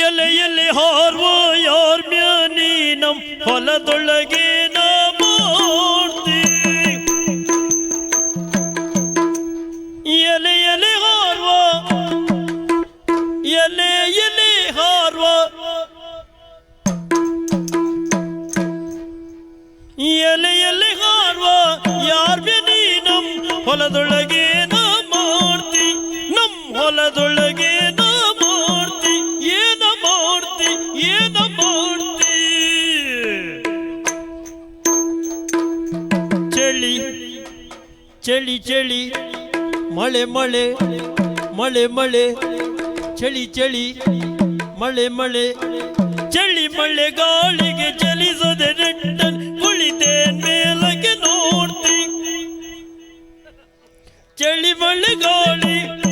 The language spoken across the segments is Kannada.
ಎಲೆ ಎಲೆ ಹಾರುವ ಯಾರ್ ಮ್ಯಾನಿ ನಮ್ ಹೊಲದೊಳಗೆ ನಾ ಮಾಡ್ತಿ ಎಲೆ ಎಲೆ ಹಾರುವ ಎಲೆ ಎಲೆ ಹಾರುವ ಎಲೆ ಎಲೆ ಹಾರುವ ಯಾರ್ ಮ್ಯಾನಿ ನಮ್ ಹೊಲದೊಳಗೆ ನಾ ಮಾಡ್ತಿ ನಮ್ ಹೊಲದೊಳಗೆ ಚಳಿ ಚಳಿ, ಮಳೆ ಮಳೆ ಮಳೆ ಮಳೆ, ಚಳಿ ಚಳಿ, ಮಳೆ ಮಳೆ, ಚಳಿ, ಮಳೆ, ಗಾಳಿಗೆ ಚಲಿಸದೆ ನೆಟ್ಟನ್ ಕುಳಿತೇನ್ ಮೇಲಕ್ಕೆ ನೋಡ್ತಿ. ಚಳಿ, ಮಳೆ, ಗಾಳಿ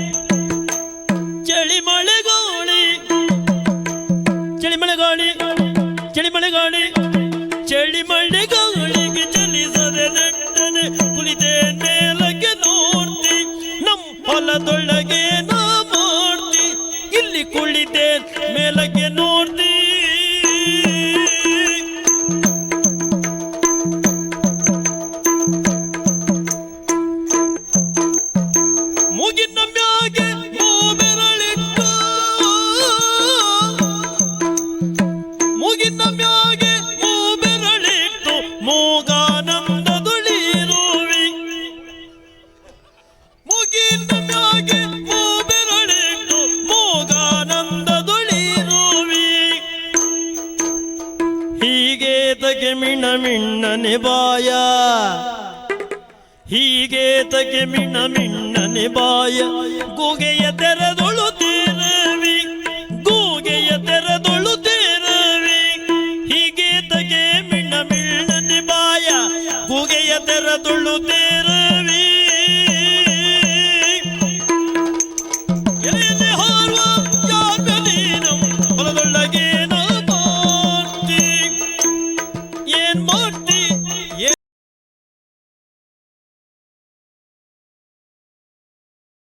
ಚಳಿ ಮಳ್ಳಿ ಗಾಳಿಗೆ ಚಲಿಸದೆ ನೆಟ್ಟನೆ ಕುಳಿತೆ ಮೇಲಕ್ಕೆ ನೋಡ್ತಿ. ನಮ್ಮ ಹೊಲದೊಳಗೆ ನಾ ಮಾಡ್ತಿ. ಇಲ್ಲಿ ಕುಳಿತೆ ಮೇಲಕ್ಕೆ ನೋಡ್ತಿ. ಮುಗಿನ ಮ್ಯಾಗೆ ಮೂಬೆರಳಿಟ್ಟು ಮುಗಿನ ಮೂಗಾನಂದದುಳಿರುವಿ ಮುಗಿನ ಮ್ಯಾಗೆ ಮೂಬೆರಳಿಟ್ಟು ಮೂಗಾನಂದದುಳಿರುವಿ ಹೀಗೆ ತಗೆ ಮಿಣ ಮಿಣ್ಣನೆ ಬಾಯ. ಹೀಗೆ ತಗೆ ಮಿಣ ಮಿಣ್ಣನೆ ಬಾಯ. ಗೂಗೆಯ ತೆರೆದೊಳು ತೀರವಿ, ಗೂಗೆಯ ತೆರೆದೊಳು ತೀರವಿ. ಹೀಗೆ ತಗೆ ಮಿಣ ಮಿಣ್ಣನೆ